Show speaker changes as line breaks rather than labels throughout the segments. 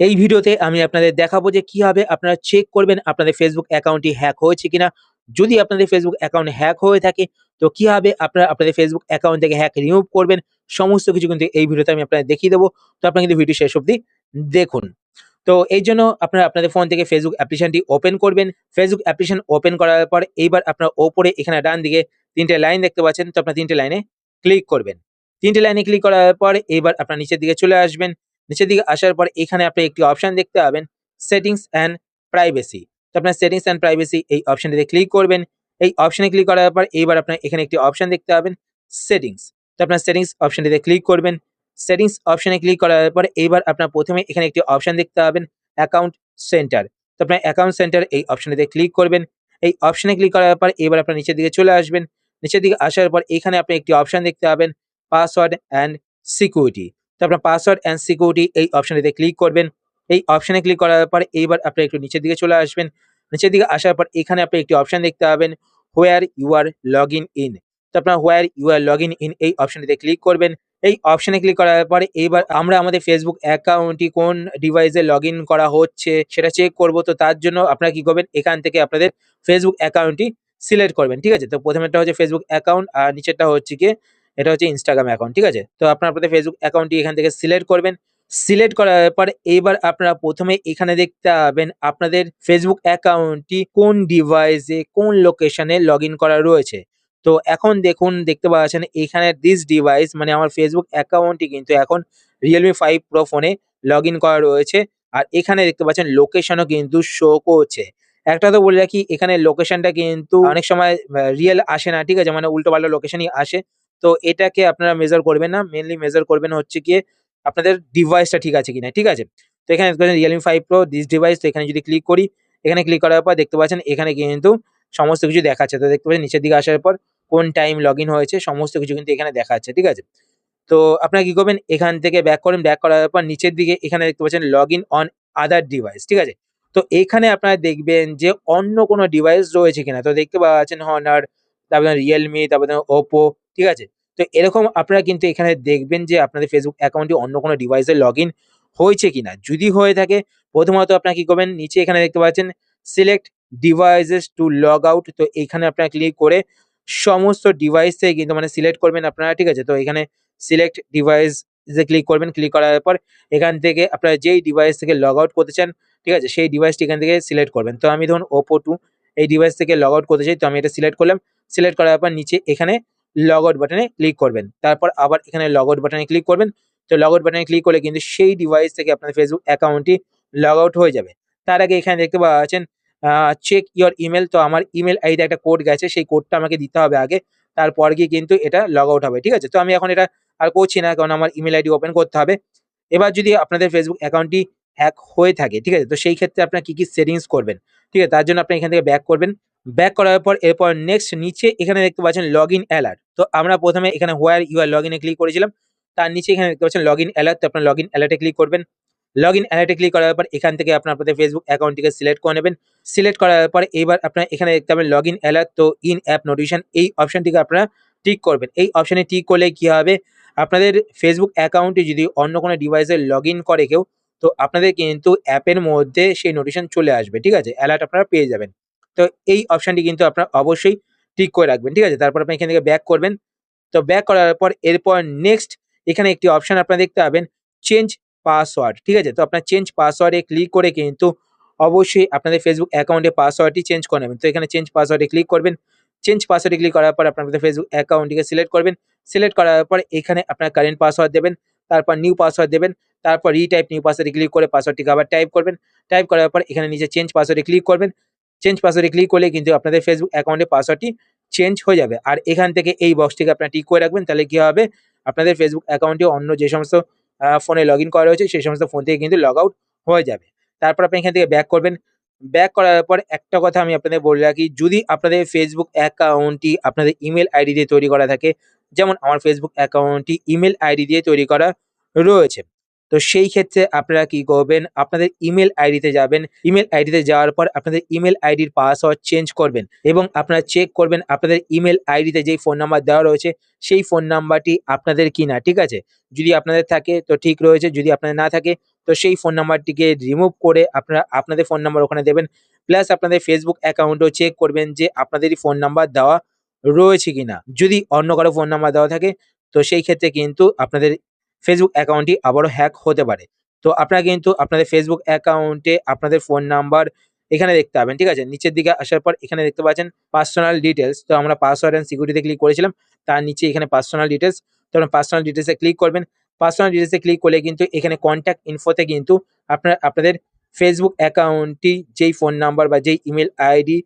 এই ভিডিওতে আমি আপনাদের দেখাবো যে কীভাবে আপনারা চেক করবেন আপনাদের ফেসবুক অ্যাকাউন্টটি হ্যাক হয়েছে কিনা। যদি আপনাদের ফেসবুক অ্যাকাউন্ট হ্যাক হয়ে থাকে, তো কীভাবে আপনারা আপনাদের ফেসবুক অ্যাকাউন্ট থেকে হ্যাক রিমুভ করবেন, সমস্ত কিছু কিন্তু এই ভিডিওতে আমি আপনাদের দেখিয়ে দেবো। তো আপনারা কিন্তু ভিডিও শেষ অবধি দেখুন। তো এই জন্য আপনারা আপনাদের ফোন থেকে ফেসবুক অ্যাপ্লিকেশনটি ওপেন করবেন। ফেসবুক অ্যাপ্লিকেশন ওপেন করার পর এইবার আপনার ওপরে এখানে ডান দিকে তিনটে লাইন দেখতে পাচ্ছেন। তো আপনার তিনটে লাইনে ক্লিক করবেন। তিনটে লাইনে ক্লিক করার পর এইবার আপনার নিচের দিকে চলে আসবেন। নিচের দিকে আসার পর এখানে আপনি একটি অপশন দেখতে পাবেন সেটিংস অ্যান্ড প্রাইভেসি তো আপনার সেটিংস অ্যান্ড প্রাইভেসি এই অপশনটিতে ক্লিক করবেন। এই অপশনে ক্লিক করার পর এইবার আপনার এখানে একটি অপশন দেখতে পাবেন সেটিংস তো আপনার সেটিংস অপশনটিতে ক্লিক করবেন। সেটিংস অপশনে ক্লিক করার পর এইবার আপনার প্রথমে এখানে একটি অপশন দেখতে পাবেন অ্যাকাউন্ট সেন্টার তো আপনার অ্যাকাউন্ট সেন্টার এই অপশনটিতে ক্লিক করবেন। এই অপশনে ক্লিক করার পর এবার আপনার নিচের দিকে চলে আসবেন। নিচের দিকে আসার পর এখানে আপনি একটি অপশন দেখতে পাবেন পাসওয়ার্ড অ্যান্ড সিকিউরিটি তো আপনার পাসওয়ার্ড অ্যান্ড সিকিউরিটি এই অপশনটিতে ক্লিক করবেন। এই অপশনে ক্লিক করার পর এইবার আপনি একটু নিচের দিকে চলে আসবেন। নিচের দিকে আসার পর এখানে আপনি একটি অপশন দেখতে পাবেন where you are log in in তো আপনার where you are log in in এই অপশনটিতে ক্লিক করবেন। এই অপশনে ক্লিক করার পরে এইবার আমরা আমাদের ফেসবুক অ্যাকাউন্টটি কোন ডিভাইসে লগ করা হচ্ছে সেটা চেক করব। তো তার জন্য আপনারা কি করবেন? এখান থেকে আপনাদের ফেসবুক অ্যাকাউন্টটি সিলেক্ট করবেন। ঠিক আছে? তো প্রথমেরটা হচ্ছে ফেসবুক অ্যাকাউন্ট আর নিচেরটা হচ্ছে কি এটা হচ্ছে ইনস্টাগ্রাম অ্যাকাউন্ট ঠিক আছে? তো আপনারা আপনাদের ফেসবুক অ্যাকাউন্টটি এখান থেকে সিলেক্ট করবেন। সিলেক্ট করার পর এইবার আপনারা প্রথমে এখানে দেখতে পাবেন আপনাদের ফেসবুক অ্যাকাউন্টটি কোন ডিভাইসে কোন লোকেশনে লগ করা রয়েছে। তো এখন দেখুন, দেখতে পাচ্ছেন এখানে দিস ডিভাইস মানে আমার ফেসবুক অ্যাকাউন্টটি কিন্তু এখন রিয়েলমি ফাইভ প্রো ফোনে লগ করা রয়েছে। আর এখানে দেখতে পাচ্ছেন লোকেশনও কিন্তু শো করছে। একটা তো বলে রাখি, এখানে লোকেশনটা কিন্তু অনেক সময় রিয়েল আসে না, ঠিক আছে? মানে উল্টো পাল্টা লোকেশনই আসে। তো এটাকে আপনারা মেজার করবেন না মেনলি মেজার করবেন হচ্ছে গিয়ে আপনাদের ডিভাইসটা ঠিক আছে কিনা, ঠিক আছে? তো এখানে Realme five pro this device তো এখানে যদি ক্লিক করি, এখানে ক্লিক করার পর দেখতে পাচ্ছেন এখানে কিন্তু সমস্ত কিছু দেখাচ্ছে। তো দেখতে পাচ্ছেন নিচের দিকে আসার পর কোন টাইম লগ হয়েছে, সমস্ত কিছু কিন্তু এখানে দেখাচ্ছে, ঠিক আছে? তো আপনারা কি করবেন? এখান থেকে ব্যাক করেন ব্যাক করার পর নিচের দিকে এখানে দেখতে পাচ্ছেন লগ অন আদার ডিভাইস ঠিক আছে? তো এখানে আপনারা দেখবেন যে অন্য কোনো ডিভাইস রয়েছে কিনা। তো দেখতে পাচ্ছেন হনার তারপরে রিয়েলমি তারপরে ওপো ঠিক আছে? তো এরকম আপনারা কিন্তু এখানে দেখবেন যে আপনাদের ফেসবুক অ্যাকাউন্টটি অন্য কোনো ডিভাইসে লগ ইন হয়েছে কিনা। যদি হয়ে থাকে, প্রথমত আপনারা কি করবেন, নিচে এখানে দেখতে পাচ্ছেন select devices to log out তো এখানে আপনারা ক্লিক করে সমস্ত ডিভাইস থেকে কিন্তু মানে সিলেক্ট করবেন আপনারা, ঠিক আছে? তো এখানে সিলেক্ট ডিভাইস যে ক্লিক করবেন ক্লিক করার পর এখান থেকে আপনারা যেই ডিভাইস থেকে লগ আউট করতে চান, ঠিক আছে? সেই ডিভাইসটি এখান থেকে সিলেক্ট করবেন। তো আমি ধরুন ওপো টু এই ডিভাইস থেকে লগ আউট করতে চাই, তো আমি এটা সিলেক্ট করলাম। সিলেক্ট করার পর নিচে এখানে লগ আউট বাটনে ক্লিক করবেন। তারপর আবার এখানে লগ আউট বাটনে ক্লিক করবেন। তো লগ আউট বাটনে ক্লিক করলে কিন্তু সেই ডিভাইস থেকে আপনার ফেসবুক অ্যাকাউন্টটি লগ আউট হয়ে যাবে। তার আগে এখানে দেখতে পাচ্ছেন চেক ইওর ইমেল তো আমার ইমেল আইডি একটা কোড গেছে, সেই কোডটা আমাকে দিতে হবে আগে। তারপর গিয়ে কিন্তু এটা লগ আউট হবে, ঠিক আছে? তো আমি এখন এটা আর করছি না, কারণ আমার ইমেল আইডি ওপেন করতে হবে। এবার যদি আপনাদের ফেসবুক অ্যাকাউন্টটি হ্যাক হয়ে থাকে, ঠিক আছে? তো সেই ক্ষেত্রে আপনার কি কি সেটিংস করবেন, ঠিক আছে? তার জন্য আপনি এখান থেকে ব্যাক করবেন। ব্যাক করার পর এরপর নেক্সট নিচে এখানে দেখতে পাচ্ছেন লগ ইন অ্যালার্ট তো আমরা প্রথমে এখানে হোয়ার ইউ আর লগ ইনে ক্লিক করেছিলাম, তার নিচে এখানে দেখতে পাচ্ছেন লগ ইন অ্যালার্ট তো আপনার লগ ইন অ্যালার্টে ক্লিক করবেন। লগ ইন অ্যালার্টে ক্লিক করার পর এখান থেকে আপনার আপনাদের ফেসবুক অ্যাকাউন্টটিকে সিলেক্ট করে নেবেন। সিলেক্ট করার পর এবার আপনার এখানে দেখতে পাবেন লগ ইন অ্যালার্ট তো ইন অ্যাপ নোটিফিকেশন এই অপশনটিকে আপনারা টিক করবেন। এই অপশনে টিক করলে কি হবে? আপনাদের ফেসবুক অ্যাকাউন্টে যদি অন্য কোনো ডিভাইসে লগ ইন করে কেউ, তো আপনাদের কিন্তু অ্যাপের মধ্যে সেই নোটিফিকেশন চলে আসবে। ঠিক আছে? অ্যালার্ট আপনারা পেয়ে যাবেন। তো এই অপশনটি কিন্তু আপনার অবশ্যই টিক করে রাখবেন, ঠিক আছে? তারপর আপনি এখান থেকে ব্যাক করবেন। তো ব্যাক করার পর এরপর নেক্সট এখানে একটি অপশন আপনারা দেখতে পাবেন চেঞ্জ পাসওয়ার্ড ঠিক আছে? তো আপনার চেঞ্জ পাসওয়ার্ডে ক্লিক করে কিন্তু অবশ্যই আপনাদের ফেসবুক অ্যাকাউন্টে পাসওয়ার্ডটি চেঞ্জ করে নেবেন। তো এখানে চেঞ্জ পাসওয়ার্ডে ক্লিক করবেন। চেঞ্জ পাসওয়ার্ডে ক্লিক করার পর আপনাদের ফেসবুক অ্যাকাউন্টটিকে সিলেক্ট করবেন। সিলেক্ট করার পর এখানে আপনার কারেন্ট পাসওয়ার্ড দেবেন, তারপর নিউ পাসওয়ার্ড দেবেন, তারপর রিটাইপ নিউ পাসওয়ার্ডে ক্লিক করে পাসওয়ার্ডটিকে আবার টাইপ করবেন। টাইপ করার পর এখানে নিচে চেঞ্জ পাসওয়ার্ডে ক্লিক করবেন। চেঞ্জ পাসওয়ার্ডে ক্লিক করলে কিন্তু আপনাদের ফেসবুক অ্যাকাউন্টে পাসওয়ার্ডটি চেঞ্জ হয়ে যাবে। আর এখান থেকে এই বক্সটিকে আপনারা টিক করে রাখবেন, তাহলে কী হবে? আপনাদের ফেসবুক অ্যাকাউন্টে অন্য যে সমস্ত ফোনে লগ ইন করা রয়েছে, সেই সমস্ত ফোন থেকে কিন্তু লগ আউট হয়ে যাবে। তারপর আপনি এখান থেকে ব্যাক করবেন। ব্যাক করার পর একটা কথা আমি আপনাদের বলে রাখি, যদি আপনাদের ফেসবুক অ্যাকাউন্টটি আপনাদের ইমেল আইডি দিয়ে তৈরি করা থাকে, যেমন আমার ফেসবুক অ্যাকাউন্টটি ইমেল আইডি দিয়ে তৈরি করা রয়েছে। তো সেই ক্ষেত্রে আপনারা কি করবেন? আপনাদের ইমেল আইডিতে যাবেন। ইমেল আইডিতে যাওয়ার পর আপনাদের ইমেল আইডির পাসওয়ার্ড চেঞ্জ করবেন এবং আপনারা চেক করবেন আপনাদের ইমেল আইডিতে যেই ফোন নাম্বার দেওয়া রয়েছে, সেই ফোন নাম্বারটি আপনাদের কি না, ঠিক আছে? যদি আপনাদের থাকে তো ঠিক রয়েছে, যদি আপনাদের না থাকে তো সেই ফোন নাম্বারটিকে রিমুভ করে আপনারা আপনাদের ফোন নাম্বার ওখানে দেবেন। প্লাস আপনাদের ফেসবুক অ্যাকাউন্টও চেক করবেন যে আপনাদেরই ফোন নাম্বার দেওয়া রয়েছে কিনা। যদি অন্য কারও ফোন নাম্বার দেওয়া থাকে তো সেই ক্ষেত্রে কিন্তু আপনাদের ফেসবুক অ্যাকাউন্টটি আবারও হ্যাক হতে পারে। তো আপনারা কিন্তু আপনাদের ফেসবুক অ্যাকাউন্টে আপনাদের ফোন নাম্বার এখানে দেখতে পাবেন, ঠিক আছে? নিচের দিকে আসার পর এখানে দেখতে পাচ্ছেন পার্সোনাল ডিটেলস তো আমরা পাসওয়ার্ড অ্যান্ড সিকিউরিটিতে ক্লিক করেছিলাম, তার নিচে এখানে পার্সোনাল ডিটেলস তো আপনার পার্সোনাল ডিটেলসে ক্লিক করবেন। পার্সোনাল ডিটেলসে ক্লিক করলে কিন্তু এখানে কন্ট্যাক্ট ইনফোতে কিন্তু আপনার, আপনাদের ফেসবুক অ্যাকাউন্টটি যেই ফোন নাম্বার বা যেই ইমেল আইডি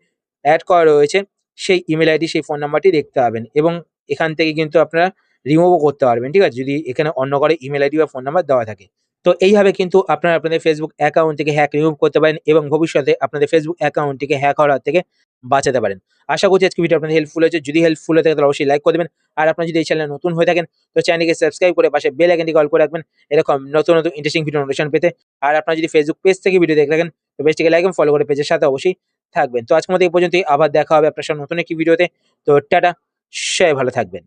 অ্যাড করা রয়েছে, সেই ইমেল আইডি সেই ফোন নাম্বারটি দেখতে পাবেন। এবং এখান থেকে কিন্তু আপনারা রিমুভও করতে পারবেন, ঠিক আছে? যদি এখানে অন্য করে ইমেল আইডি বা ফোন নাম্বার দেওয়া থাকে। তো এইভাবে কিন্তু আপনারা আপনাদের ফেসবুক অ্যাকাউন্ট থেকে হ্যাক রিমুভ করতে পারেন এবং ভবিষ্যতে আপনাদের ফেসবুক অ্যাকাউন্টটিকে হ্যাক হওয়ার থেকে বাঁচাতে পারেন। আশা করছি আজকে ভিডিও আপনাদের হেল্পফুল হয়েছে। যদি হেল্পফুল হয়ে থাকে তাহলে অবশ্যই লাইক করে দেবেন। আর আপনারা যদি এই চ্যানেলে নতুন হয়ে থাকেন, তো চ্যানেলকে সাবস্ক্রাইব করে পাশে বেল আইকনটি কল করে রাখবেন। এরকম নতুন নতুন ইন্টারেস্টিং ভিডিও নোটিফিকেশন পেতে। আর আপনারা যদি ফেসবুক পেজ থেকে ভিডিও দেখে থাকেন, তো পেজটিকে লাইক এবং ফলো করে পেজের সাথে অবশ্যই থাকবেন। তো আজকের মতো এই পর্যন্তই। আবার দেখা হবে আপনার সাথে নতুন একটি ভিডিওতে তো টাটা, সবাই ভালো থাকবেন।